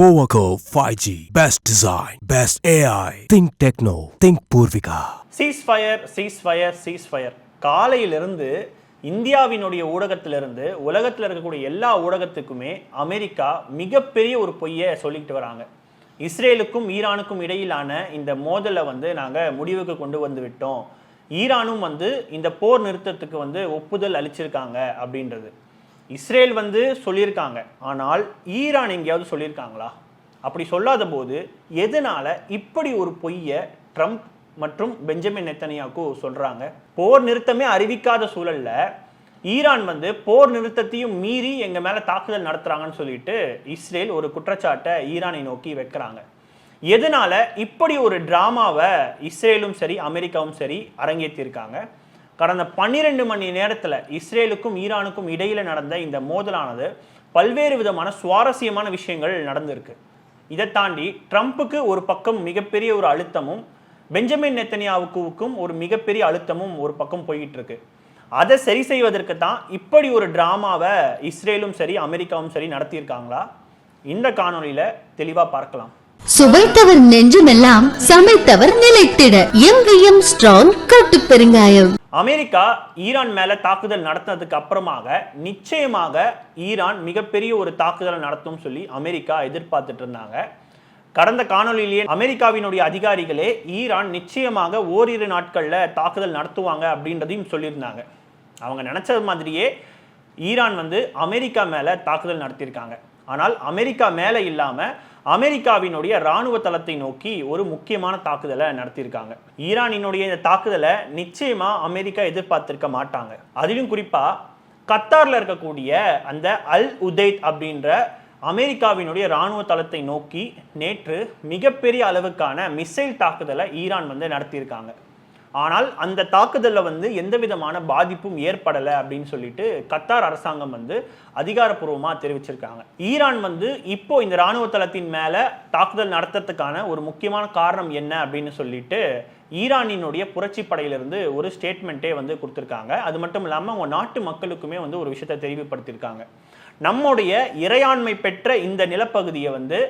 போவாகோ five G best design best AI think techno think Purvika ceasefire ceasefire ceasefire காலையிலிருந்து இந்தியாவினுடைய ஊடகத்திலிருந்து உலகத்தில் இருக்கக்கூடிய எல்லா ஊடகத்துக்குமே அமெரிக்கா மிகப்பெரிய ஒரு பொய்யை சொல்லிக்கிட்டு வராங்க. இஸ்ரேலுக்கும் ஈரானுக்கும் இடையிலான இந்த மோதலை வந்து நாங்கள் முடிவுக்கு கொண்டு வந்து விட்டோம். ஈரானும் வந்து இந்த போர் நிறுத்தத்துக்கு வந்து ஒப்புதல் அளிச்சிருக்காங்க அப்படின்றது. இஸ்ரேல் வந்து சொல்லியிருக்காங்க. ஆனால் ஈரான் எங்கேயாவது சொல்லியிருக்காங்களா? அப்படி சொல்லாத போது எதனால இப்படி ஒரு பொய்யை ட்ரம்ப் மற்றும் பெஞ்சமின் நெத்தனியாக்கு சொல்றாங்க? போர் நிறுத்தமே அறிவிக்காத சூழல்ல ஈரான் வந்து போர் நிறுத்தத்தையும் மீறி எங்க மேல தாக்குதல் நடத்துறாங்கன்னு சொல்லிட்டு இஸ்ரேல் ஒரு குற்றச்சாட்டை ஈரானை நோக்கி வைக்கிறாங்க. எதனால இப்படி ஒரு டிராமாவை இஸ்ரேலும் சரி அமெரிக்காவும் சரி அரங்கேற்றிருக்காங்க? கடந்த பன்னிரெண்டு மணி நேரத்தில் இஸ்ரேலுக்கும் ஈரானுக்கும் இடையில் நடந்த இந்த மோதலானது பல்வேறு விதமான சுவாரஸ்யமான விஷயங்கள் நடந்திருக்கு. இதை தாண்டி ட்ரம்ப்புக்கு ஒரு பக்கம் மிகப்பெரிய ஒரு அழுத்தமும் பெஞ்சமின் நெத்தனியாவுக்கும் ஒரு மிகப்பெரிய அழுத்தமும் ஒரு பக்கம் போயிட்டு இருக்கு அதை சரி செய்வதற்கு தான் இப்படி ஒரு டிராமாவை இஸ்ரேலும் சரி அமெரிக்காவும் சரி நடத்தியிருக்காங்களா? இந்த காணொலியில் தெளிவாக பார்க்கலாம். சுவைத்தவர் நெஞ்சுமெல்லாம் சமைத்தவர் நிலைத்திட. எங்கேயும் ஸ்ட்ராங் கட்டு பெருங்காயம். அமெரிக்கா ஈரான் மேல தாக்குதல் நடத்தினதுக்கு அப்புறமாக நிச்சயமாக ஈரான் மிகப்பெரிய ஒரு தாக்குதலை நடத்தும் சொல்லி அமெரிக்கா எதிர்பார்த்துட்டு இருந்தாங்க. கடந்த காணொளியிலேயே அமெரிக்காவினுடைய அதிகாரிகளே ஈரான் நிச்சயமாக ஓரிரு நாட்கள்ல தாக்குதல் நடத்துவாங்க அப்படின்றதையும் சொல்லியிருந்தாங்க. அவங்க நினைச்சது மாதிரியே ஈரான் வந்து அமெரிக்கா மேல தாக்குதல் நடத்தியிருக்காங்க. ஆனால் அமெரிக்கா மேல இல்லாம அமெரிக்காவினுடைய ராணுவ தளத்தை நோக்கி ஒரு முக்கியமான தாக்குதலை நடத்தியிருக்காங்க. ஈரானினுடைய இந்த தாக்குதலை நிச்சயமா அமெரிக்கா எதிர்பார்த்திருக்க மாட்டாங்க. அதிலும் குறிப்பா கத்தார்ல இருக்கக்கூடிய அந்த அல் உதைத் அப்படின்ற அமெரிக்காவினுடைய ராணுவ தளத்தை நோக்கி நேற்று மிகப்பெரிய அளவுக்கான மிசைல் தாக்குதலை ஈரான் வந்து நடத்தியிருக்காங்க. ஆனால் அந்த தாக்குதலில் வந்து எந்த விதமான பாதிப்பும் ஏற்படலை அப்படின்னு சொல்லிட்டு கத்தார் அரசாங்கம் வந்து அதிகாரப்பூர்வமாக தெரிவிச்சிருக்காங்க. ஈரான் வந்து இப்போ இந்த ராணுவ தளத்தின் மேலே தாக்குதல் நடத்துறதுக்கான ஒரு முக்கியமான காரணம் என்ன அப்படின்னு சொல்லிட்டு ஈரானினுடைய புரட்சி படையிலிருந்து ஒரு ஸ்டேட்மெண்ட்டே வந்து கொடுத்துருக்காங்க. அது மட்டும் இல்லாமல் அவங்க நாட்டு மக்களுக்குமே வந்து ஒரு விஷயத்தை தெளிவுபடுத்தியிருக்காங்க நம்முடைய இறையாண்மை பெற்ற இந்த நிலப்பகுதியை வந்து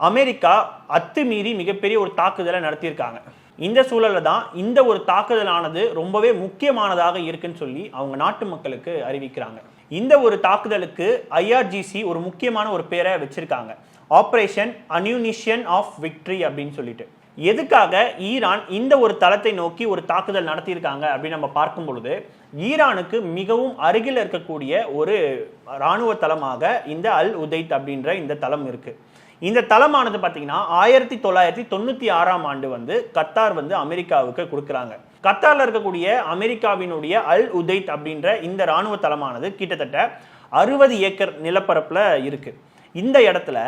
அமெரிக்கா அத்துமீறி மிகப்பெரிய ஒரு தாக்குதலை நடத்தியிருக்காங்க. இந்த சூழல்ல தான் இந்த ஒரு தாக்குதலானது ரொம்பவே முக்கியமானதாக இருக்குன்னு சொல்லி அவங்க நாட்டு மக்களுக்கு அறிவிக்கிறாங்க. இந்த ஒரு தாக்குதலுக்கு ஐஆர்ஜிசி ஒரு முக்கியமான ஒரு பேரை வச்சிருக்காங்க. ஆப்ரேஷன் அன்யூனிஷியன் ஆஃப் விக்ட்ரி அப்படின்னு சொல்லிட்டு. எதுக்காக ஈரான் இந்த ஒரு தளத்தை நோக்கி ஒரு தாக்குதல் நடத்தியிருக்காங்க அப்படின்னு நம்ம பார்க்கும் பொழுது ஈரானுக்கு மிகவும் அருகில் இருக்கக்கூடிய ஒரு இராணுவ தளமாக இந்த அல் உதைத் அப்படின்ற இந்த தளம் இருக்குது இந்த தளமானது பார்த்தீங்கன்னா ஆயிரத்தி தொள்ளாயிரத்தி தொண்ணூற்றி ஆறாம் ஆண்டு வந்து கத்தார் வந்து அமெரிக்காவுக்கு கொடுக்குறாங்க. கத்தாரில் இருக்கக்கூடிய அமெரிக்காவினுடைய அல் உதைத் அப்படின்ற இந்த இராணுவ தளமானது கிட்டத்தட்ட அறுபது ஏக்கர் நிலப்பரப்பில் இருக்குது இந்த இடத்துல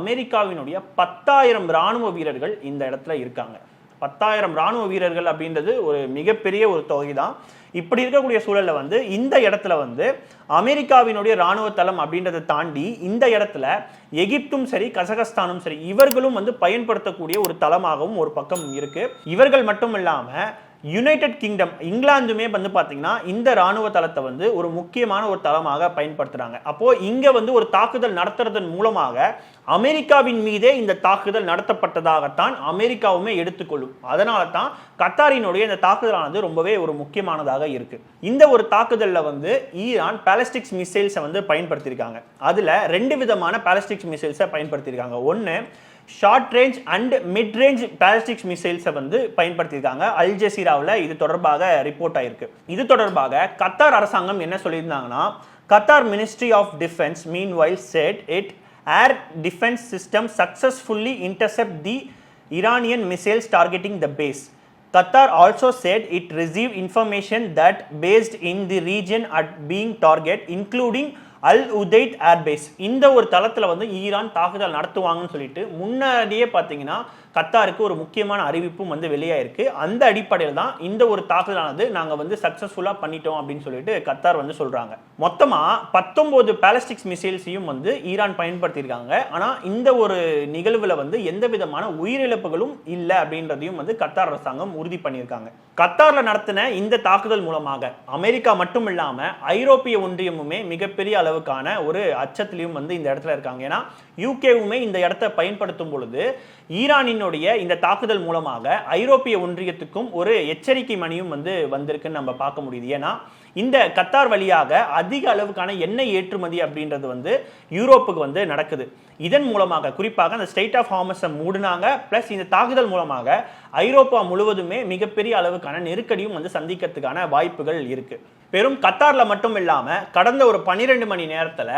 அமெரிக்காவினுடைய பத்தாயிரம் இராணுவ வீரர்கள் இந்த இடத்துல இருக்காங்க. பத்தாயிரம் ராணுவ வீரர்கள் அப்படின்றது ஒரு மிகப்பெரிய ஒரு தொகை தான் இப்படி இருக்கக்கூடிய சூழல்ல வந்து இந்த இடத்துல வந்து அமெரிக்காவினுடைய ராணுவ தளம் அப்படின்றத தாண்டி இந்த இடத்துல எகிப்தும் சரி கசகஸ்தானும் சரி இவர்களும் வந்து பயன்படுத்தக்கூடிய ஒரு தளமாகவும் ஒரு பக்கம் இருக்கு. இவர்கள் மட்டும் இல்லாமல் யுனைடெட் கிங்டம் இங்கிலாந்துமே வந்து பார்த்தீங்கன்னா இந்த ராணுவ தளத்தை வந்து ஒரு முக்கியமான ஒரு தளமாக பயன்படுத்துகிறாங்க அப்போது இங்கே வந்து ஒரு தாக்குதல் நடத்துறதன் மூலமாக அமெரிக்காவின் மீதே இந்த தாக்குதல் நடத்தப்பட்டதாகத்தான் அமெரிக்காவுமே எடுத்துக்கொள்ளும். அதனால தான் கத்தாரினுடைய இந்த தாக்குதலானது ரொம்பவே ஒரு முக்கியமானதாக இருக்குது இந்த ஒரு தாக்குதலில் வந்து ஈரான் பேலஸ்டிக்ஸ் மிசைல்ஸை வந்து பயன்படுத்தியிருக்காங்க. அதில் ரெண்டு விதமான பேலஸ்டிக்ஸ் மிசைல்ஸை பயன்படுத்தியிருக்காங்க. ஒன்று short range and mid range ballistics மிசைல்ஸை வந்து பயன்படுத்தியிருக்காங்க. அல் ஜசீராவில் இது தொடர்பாக ரிப்போர்ட் ஆயிருக்கு. இது தொடர்பாக கத்தார் அரசாங்கம் என்ன சொல்லியிருந்தாங்கன்னா Qatar ministry of defence meanwhile said it air defence system successfully intercept the Iranian missiles targeting the base Qatar also said it receive information that based in the region at being target including Al Udeid airbase. இந்த ஒரு தளத்தில் வந்து Iran தாக்குதல் நடத்துவாங்கன்னு சொல்லிட்டு முன்னாடியே பார்த்தீங்கன்னா கத்தாருக்கு ஒரு முக்கியமான அறிவிப்பும் வந்து வெளியாயிருக்கு. அந்த அடிப்படையில் தான் இந்த ஒரு தாக்குதலானது நாங்கள் வந்து சக்ஸஸ்ஃபுல்லாக பண்ணிட்டோம் அப்படின்னு சொல்லிட்டு கத்தார் வந்து சொல்கிறாங்க மொத்தமாக பத்தொம்போது பேலஸ்டிக்ஸ் மிசைல்ஸையும் வந்து ஈரான் பயன்படுத்தியிருக்காங்க. ஆனால் இந்த ஒரு நிகழ்வில் வந்து எந்த விதமான உயிரிழப்புகளும் இல்லை அப்படின்றதையும் வந்து கத்தார் அரசாங்கம் உறுதி பண்ணியிருக்காங்க. கத்தாரில் நடத்தின இந்த தாக்குதல் மூலமாக அமெரிக்கா மட்டும் இல்லாமல் ஐரோப்பிய ஒன்றியமுமே மிகப்பெரிய அளவுக்கான ஒரு அச்சத்திலையும் வந்து இந்த இடத்துல இருக்காங்க. ஏன்னா யூகேவுமே இந்த இடத்த பயன்படுத்தும் பொழுது ஈரானினுடைய இந்த தாக்குதல் மூலமாக ஐரோப்பிய ஒன்றியத்துக்கும் ஒரு எச்சரிக்கை மணியும் வந்து வந்திருக்குன்னு நம்ம பார்க்க முடியுது. ஏன்னா இந்த கத்தார் வழியாக அதிக அளவுக்கான எண்ணெய் ஏற்றுமதி அப்படின்றது வந்து யூரோப்புக்கு வந்து நடக்குது. இதன் மூலமாக குறிப்பாக அந்த ஸ்டேட் ஆஃப் ஹாமஸை மூடினாங்க ப்ளஸ் இந்த தாக்குதல் மூலமாக ஐரோப்பா முழுவதுமே மிகப்பெரிய அளவுக்கான நெருக்கடியும் வந்து சந்திக்கிறதுக்கான வாய்ப்புகள் இருக்கு. வெறும் கத்தாரில் மட்டும் இல்லாமல் கடந்த ஒரு பன்னிரெண்டு மணி நேரத்தில்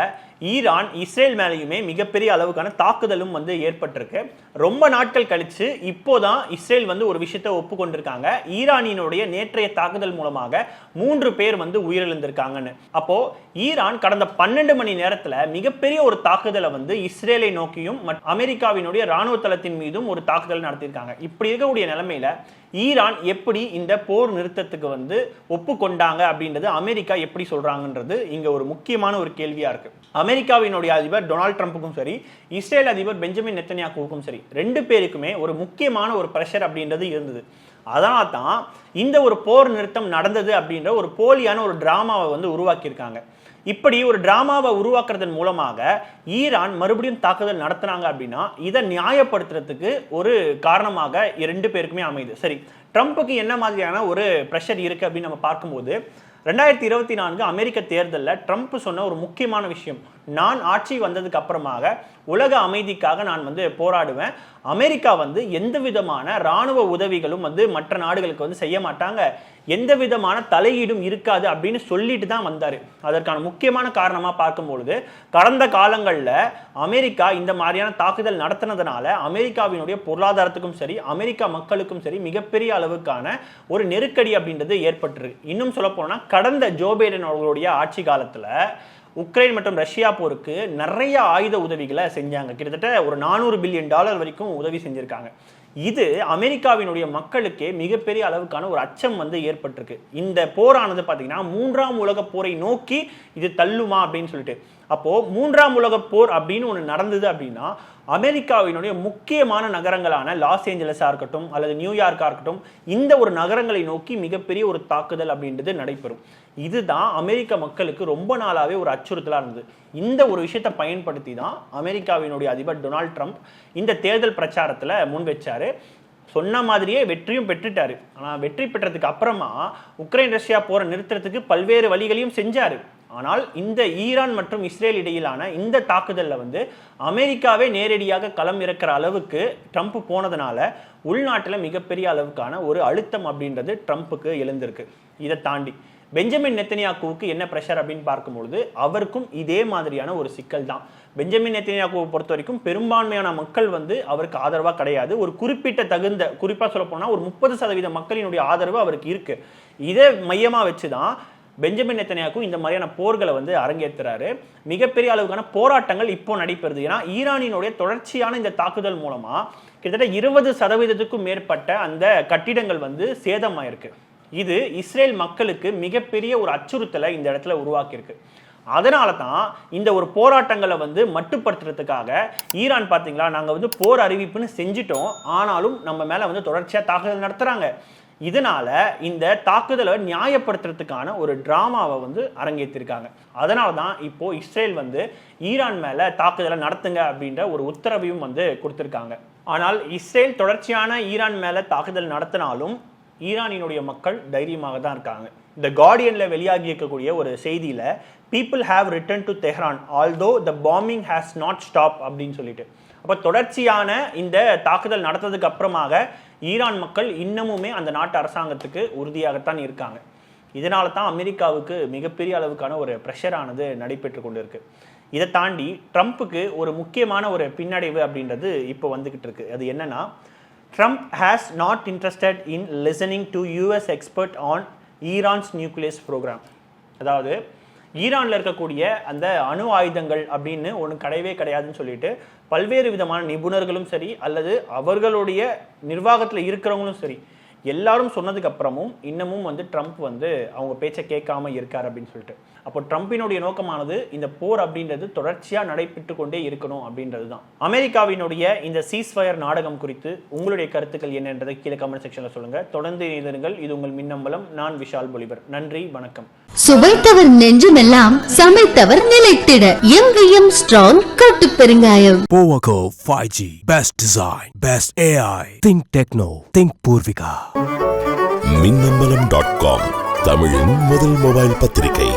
ஈரான் இஸ்ரேல் மேலேயுமே மிகப்பெரிய அளவுக்கான தாக்குதலும் வந்து ஏற்பட்டிருக்கு. ரொம்ப நாட்கள் கழிச்சு இப்போதான் இஸ்ரேல் வந்து ஒரு விஷயத்தை ஒப்புக்கொண்டிருக்காங்க. ஈரானினுடைய நேற்றைய தாக்குதல் மூலமாக மூன்று பேர் வந்து உயிரிழந்திருக்காங்கன்னு. அப்போது ஈரான் கடந்த பன்னெண்டு மணி நேரத்தில் மிகப்பெரிய ஒரு தாக்குதலை வந்து இஸ்ரேலை நோக்கியும் அமெரிக்காவினுடைய ராணுவ தளத்தின் மீதும் ஒரு தாக்குதல் நடத்தியிருக்காங்க. இப்படி இருக்கக்கூடிய நிலைமையில ஈரான் எப்படி இந்த போர் நிறுத்தத்துக்கு வந்து ஒப்புக்கொண்டாங்க அப்படின்றது அமெரிக்கா எப்படி சொல்றாங்கன்றது இங்க ஒரு முக்கியமான ஒரு கேள்வியா இருக்கு. அமெரிக்காவினுடைய அதிபர் டொனால்ட் ட்ரம்ப்புக்கும் சரி இஸ்ரேல் அதிபர் பெஞ்சமின் நெத்தன்யாக்குவுக்கும் சரி ரெண்டு பேருக்குமே ஒரு முக்கியமான ஒரு ப்ரெஷர் அப்படின்றது இருந்தது. அதனால தான் இந்த ஒரு போர் நிறுத்தம் நடந்தது அப்படின்ற ஒரு போலியான ஒரு டிராமாவை வந்து உருவாக்கியிருக்காங்க. இப்படி ஒரு டிராமாவை உருவாக்குறதன் மூலமாக ஈரான் மறுபடியும் தாக்குதல் நடத்துனாங்க அப்படின்னா இதை நியாயப்படுத்துறதுக்கு ஒரு காரணமாக ரெண்டு பேருக்குமே அமையுது. சரி ட்ரம்ப்புக்கு என்ன மாதிரியான ஒரு ப்ரெஷர் இருக்கு அப்படின்னு நம்ம பார்க்கும்போது ரெண்டாயிரத்தி இருபத்தி நான்கு அமெரிக்க தேர்தலில் ட்ரம்ப் சொன்ன ஒரு முக்கியமான விஷயம் நான் ஆட்சி வந்ததுக்கு அப்புறமாக உலக அமைதிக்காக நான் வந்து போராடுவேன். அமெரிக்கா வந்து எந்த விதமான ராணுவ உதவிகளும் வந்து மற்ற நாடுகளுக்கு வந்து செய்ய மாட்டாங்க. எந்த விதமான தலையீடும் இருக்காது அப்படின்னு சொல்லிட்டு தான் வந்தார். அதற்கான முக்கியமான காரணமாக பார்க்கும்பொழுது கடந்த காலங்களில் அமெரிக்கா இந்த மாதிரியான தாக்குதல் நடத்தினதுனால அமெரிக்காவினுடைய பொருளாதாரத்துக்கும் சரி அமெரிக்கா மக்களுக்கும் சரி மிகப்பெரிய அளவுக்கான ஒரு நெருக்கடி அப்படின்றது ஏற்பட்டிருக்கு. இன்னும் சொல்ல கடந்த ஜோ பைடன் அவர்களுடைய ஆட்சி காலத்தில் உக்ரைன் மற்றும் ரஷ்யா போருக்கு நிறைய ஆயுத உதவிகளை செஞ்சாங்க. கிட்டத்தட்ட ஒரு நானூறு பில்லியன் டாலர் வரைக்கும் உதவி செஞ்சுருக்காங்க. இது அமெரிக்காவினுடைய மக்களுக்கே மிகப்பெரிய அளவுக்கான ஒரு அச்சம் வந்து ஏற்பட்டிருக்கு. இந்த போரானது பார்த்தீங்கன்னா மூன்றாம் உலக போரை நோக்கி இது தள்ளுமா அப்படின்னு சொல்லிட்டு. அப்போது மூன்றாம் உலக போர் அப்படின்னு ஒன்று நடந்தது அப்படின்னா அமெரிக்காவினுடைய முக்கியமான நகரங்களான லாஸ் ஏஞ்சலஸாக இருக்கட்டும் அல்லது நியூயார்க்காக இருக்கட்டும் இந்த ஒரு நகரங்களை நோக்கி மிகப்பெரிய ஒரு தாக்குதல் அப்படின்றது நடைபெறும். இதுதான் அமெரிக்க மக்களுக்கு ரொம்ப நாளாவே ஒரு அச்சுறுத்தலாக இருந்தது. இந்த ஒரு விஷயத்தை பயன்படுத்தி தான் அமெரிக்காவினுடைய அதிபர் டொனால்ட் ட்ரம்ப் இந்த தேர்தல் பிரச்சாரத்தில் முன் வச்சாரு சொன்ன மாதிரியே வெற்றியும் பெற்றுட்டாரு. ஆனால் வெற்றி பெற்றதுக்கு அப்புறமா உக்ரைன் ரஷ்யா போரை நிறுத்துறதுக்கு பல்வேறு வழிகளையும் செஞ்சாரு. ஆனால் இந்த ஈரான் மற்றும் இஸ்ரேல் இடையிலான இந்த தாக்குதலில் வந்து அமெரிக்காவே நேரடியாக களம் இறக்கிற அளவுக்கு ட்ரம்ப் போனதுனால உள்நாட்டில் மிகப்பெரிய அளவுக்கான ஒரு அழுத்தம் அப்படின்றது ட்ரம்ப்புக்கு எழுந்திருக்கு. இதை தாண்டி பெஞ்சமின் நெத்தனியாக்குவுக்கு என்ன ப்ரெஷர் அப்படின்னு பார்க்கும்பொழுது அவருக்கும் இதே மாதிரியான ஒரு சிக்கல் தான். பெஞ்சமின் நெத்தனியாக்குவை பொறுத்த வரைக்கும் பெரும்பான்மையான மக்கள் வந்து அவருக்கு ஆதரவாக கிடையாது. ஒரு குறிப்பிட்ட தகுந்த குறிப்பாக சொல்லப்போனால் ஒரு முப்பது சதவீத மக்களினுடைய ஆதரவு அவருக்கு இருக்கு. இதை மையமாக வச்சு தான் பெஞ்சமின் நெத்தனியாக்கும் இந்த மாதிரியான போர்களை வந்து அரங்கேற்றுறாரு மிகப்பெரிய அளவுக்கான போராட்டங்கள் இப்போ நடைபெறுது. ஏன்னா ஈரானினுடைய தொடர்ச்சியான இந்த தாக்குதல் மூலமா கிட்டத்தட்ட இருபது சதவீதத்துக்கும் மேற்பட்ட அந்த கட்டிடங்கள் வந்து சேதமாயிருக்கு. இது இஸ்ரேல் மக்களுக்கு மிகப்பெரிய ஒரு அச்சுறுத்தலை இந்த இடத்துல உருவாக்கியிருக்கு. அதனால தான் இந்த ஒரு போராட்டங்களை வந்து மட்டுப்படுத்துறதுக்காக ஈரான் பார்த்தீங்களா நாங்கள் வந்து போர் அறிவிப்புன்னு செஞ்சிட்டோம். ஆனாலும் நம்ம மேலே வந்து தொடர்ச்சியாக தாக்குதல் நடத்துகிறாங்க இதனால இந்த தாக்குதலை நியாயப்படுத்துறதுக்கான ஒரு டிராமாவை வந்து அரங்கேற்றிருக்காங்க. அதனால தான் இப்போ இஸ்ரேல் வந்து ஈரான் மேலே தாக்குதலை நடத்துங்க அப்படின்ற ஒரு உத்தரவையும் வந்து கொடுத்துருக்காங்க. ஆனால் இஸ்ரேல் தொடர்ச்சியான ஈரான் மேலே தாக்குதல் நடத்தினாலும் ஈரானினுடைய மக்கள் தைரியமாக தான் இருக்காங்க. இந்த கார்டியனில் வெளியாகி இருக்கக்கூடிய ஒரு செய்தியில் people have return to Tehran although the bombing has not stop அப்படின்னு சொல்லிட்டு. அப்போ தொடர்ச்சியான இந்த தாக்குதல் நடத்ததுக்கு அப்புறமாக ஈரான் மக்கள் இன்னமுமே அந்த நாட்டு அரசாங்கத்துக்கு உறுதியாகத்தான் இருக்காங்க. இதனால தான் அமெரிக்காவுக்கு மிகப்பெரிய அளவுக்கான ஒரு ப்ரெஷரானது நடைபெற்று கொண்டு இருக்கு இதை தாண்டி ட்ரம்ப்புக்கு ஒரு முக்கியமான ஒரு பின்னடைவு அப்படின்றது இப்போ வந்துகிட்டு இருக்கு. அது என்னன்னா Trump has not interested in listening to US expert on Iran's nucleus programme அதாவது ஈரானில் இருக்கக்கூடிய அந்த அணு ஆயுதங்கள் அப்படின்னு ஒன்று கிடையவே கிடையாதுன்னு சொல்லிட்டு பல்வேறு விதமான நிபுணர்களும் சரி அல்லது அவர்களுடைய நிர்வாகத்தில் இருக்கிறவங்களும் சரி எல்லாரும் சொன்னதுக்கு அப்புறமும் இன்னமும் வந்து ட்ரம்ப் வந்து அவங்க பேச்சை கேட்காம இருக்கார் அப்படின்னு சொல்லிட்டு. அப்போ ட்ரம்பினுடைய நோக்கமானது இந்த போர் அப்படின்றது தொடர்ச்சியாக நடைபெற்று கொண்டே இருக்கணும் அப்படின்றது தான் அமெரிக்காவினுடைய இந்த சீஸ்ஃபயர் நாடகம் குறித்து உங்களுடைய கருத்துக்கள் என்னன்றதை கீழே கமெண்ட் செக்ஷனில் சொல்லுங்க. தொடர்ந்து இணைந்திருங்கள். இது உங்கள் மின்னம்பலம். நான் விஷால் பொலிவர் நன்றி. வணக்கம். சுவைத்தவர் நெஞ்சுமெல்லாம் சமைத்தவர் நிலைத்திட. எங்கேயும் ஸ்ட்ராங் கட்டு பெருங்காயம். Powaco 5G. Best design. Best AI. Think techno. Think Purvika. Minnambalam dot com தமிழின் முதல் மொபைல் பத்திரிகை.